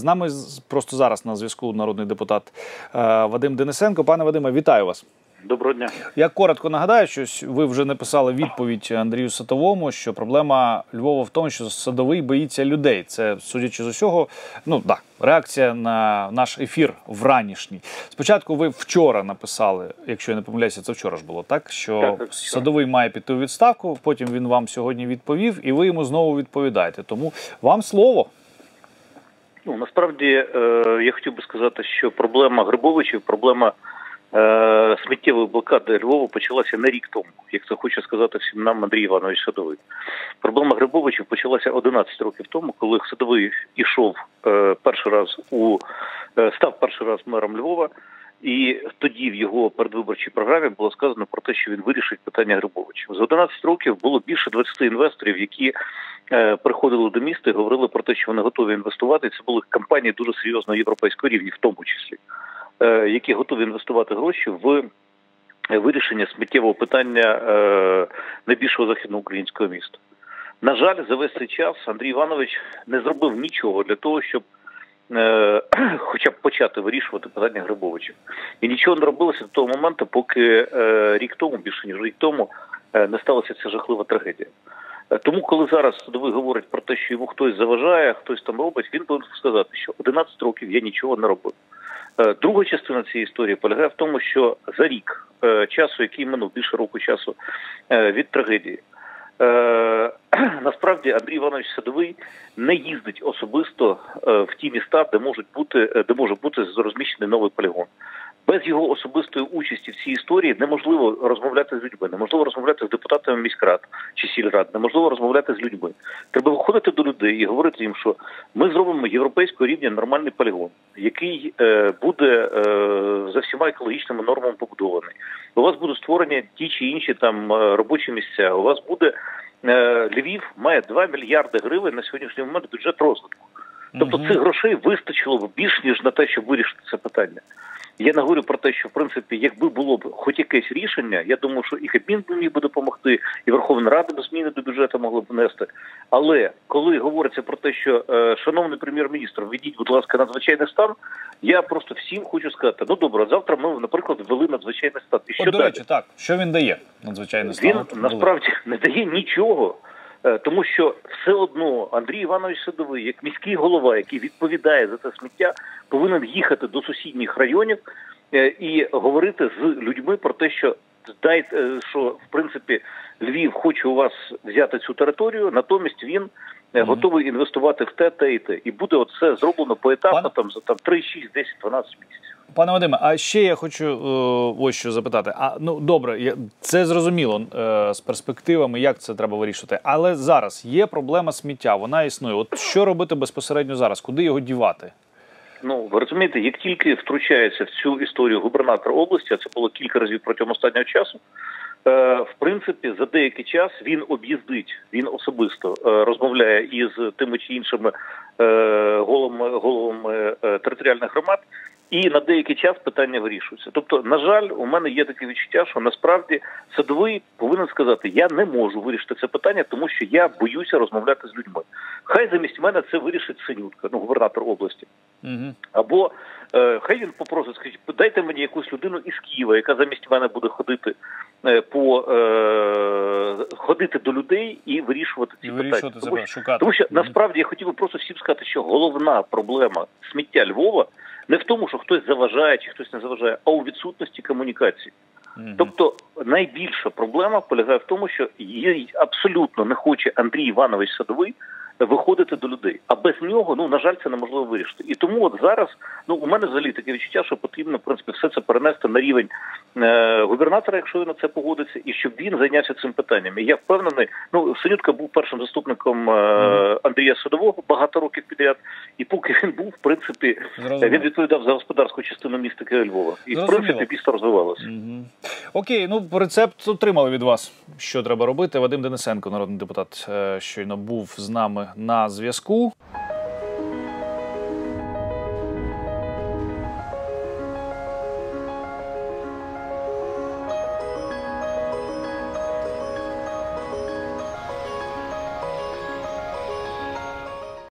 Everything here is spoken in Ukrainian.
З нами просто зараз на зв'язку народний депутат е, Вадим Денисенко. Пане Вадиме, вітаю вас. Доброго дня. Я коротко нагадаю, що ви вже написали відповідь Андрію Садовому, що проблема Львова в тому, що садовий боїться людей. Це судячи з усього, ну так, реакція на наш ефір вранішній. Спочатку ви вчора написали, якщо я не помиляюся, це вчора ж було так. Що Так, так, садовий має піти у відставку. Потім він вам сьогодні відповів, і ви йому знову відповідаєте. Тому вам слово. Ну насправді е, я хотів би сказати, що проблема Грибовичів, проблема е, сміттєвої блокади Львова почалася не рік тому, як це хоче сказати всім нам Андрій Іванович Садовий. Проблема Грибовичів почалася 11 років тому, коли Садовий ішов е, перший раз у е, став перший раз мером Львова. І тоді в його передвиборчій програмі було сказано про те, що він вирішить питання Грибовичів. За 11 років було більше 20 інвесторів, які приходили до міста і говорили про те, що вони готові інвестувати. Це були компанії дуже серйозного європейського рівня, в тому числі, е, які готові інвестувати гроші в вирішення сміттєвого питання е, найбільшого західноукраїнського міста. На жаль, за весь цей час Андрій Іванович не зробив нічого для того, щоб е, хоча б почати вирішувати питання Грибовичів. І нічого не робилося до того моменту, поки е, рік тому, більше ніж рік тому, е, не сталася ця жахлива трагедія. Е, Тому, коли зараз судовий говорить про те, що йому хтось заважає, хтось там робить, він повинен сказати, що 11 років я нічого не робив. Е, Друга частина цієї історії полягає в тому, що за рік е, часу, який минув більше року часу від трагедії, насправді Андрій Іванович Садовий не їздить особисто в ті міста, де можуть бути, де може бути розміщений новий полігон. Без його особистої участі в цій історії неможливо розмовляти з людьми, неможливо розмовляти з депутатами міськрад чи сільрад, неможливо розмовляти з людьми. Треба виходити до людей і говорити їм, що ми зробимо європейського рівня нормальний полігон, який е, буде е, за всіма екологічними нормами побудований. У вас будуть створені ті чи інші там е, робочі місця. У вас буде Львів має 2 мільярди гривень на сьогоднішній момент бюджет розвитку. Тобто цих грошей вистачило б більш ніж на те, щоб вирішити це питання. Я не говорю про те, що в принципі, якби було б хоч якесь рішення, я думаю, що і Кабмін би міг би допомогти, і Верховна Рада би зміни до бюджету могла б внести. Але коли говориться про те, що е, шановний прем'єр-міністр, введіть, будь ласка, надзвичайний стан, я просто всім хочу сказати: ну добре, завтра ми, наприклад, ввели надзвичайний стан. І що От, до далі? речі, так що він дає надзвичайно Він стан? насправді не дає нічого, тому що все одно Андрій Іванович Садовий, як міський голова, який відповідає за це сміття, повинен їхати до сусідніх районів е, і говорити з людьми про те, що дайте, е, що в принципі Львів хоче у вас взяти цю територію, натомість він. Е, Готовий інвестувати в те, те і те, і буде оце зроблено поетапно Пан- там за там 3, 6, 10, 12 місяців. Пане Вадиме, а ще я хочу е, ось що запитати. А ну добре, я, це зрозуміло е, з перспективами, як це треба вирішувати. Але зараз є проблема сміття, вона існує. От що робити безпосередньо зараз? Куди його дівати? Ну ви розумієте, як тільки втручається в цю історію губернатор області, а це було кілька разів протягом останнього часу. Е, В принципі, за деякий час він об'їздить, він особисто е, розмовляє із тими чи іншими е, головами, головами територіальних громад, і на деякий час питання вирішуються. Тобто, на жаль, у мене є таке відчуття, що насправді садовий повинен сказати: я не можу вирішити це питання, тому що я боюся розмовляти з людьми. Хай замість мене це вирішить Синютка, ну губернатор області. Угу. Або е, хай він попросить, скажіть, дайте мені якусь людину із Києва, яка замість мене буде ходити е, по е, ходити до людей і вирішувати ці І питання. Себе, Тому шукати. тому що насправді я хотів би просто всім сказати, що головна проблема сміття Львова не в тому, що хтось заважає чи хтось не заважає, а у відсутності комунікації. Тобто найбільша проблема полягає в тому, що їй абсолютно не хоче Андрій Іванович Садовий виходити до людей. А без нього, ну на жаль, це неможливо вирішити. І тому от зараз, ну у мене взагалі таке відчуття, що потрібно в принципі все це перенести на рівень е, губернатора, якщо він на це погодиться, і щоб він зайнявся цим питанням. І я впевнений, ну Синютка був першим заступником е, Андрія Садового багато років підряд, і поки він був, в принципі, Зрозуміло. він відповідав за господарську частину міста Києва Львова. І в принципі місто розвивалося. Мгм. Окей, ну рецепт отримали від вас. Що треба робити? Вадим Денисенко, народний депутат, е, щойно був з нами на зв'язку.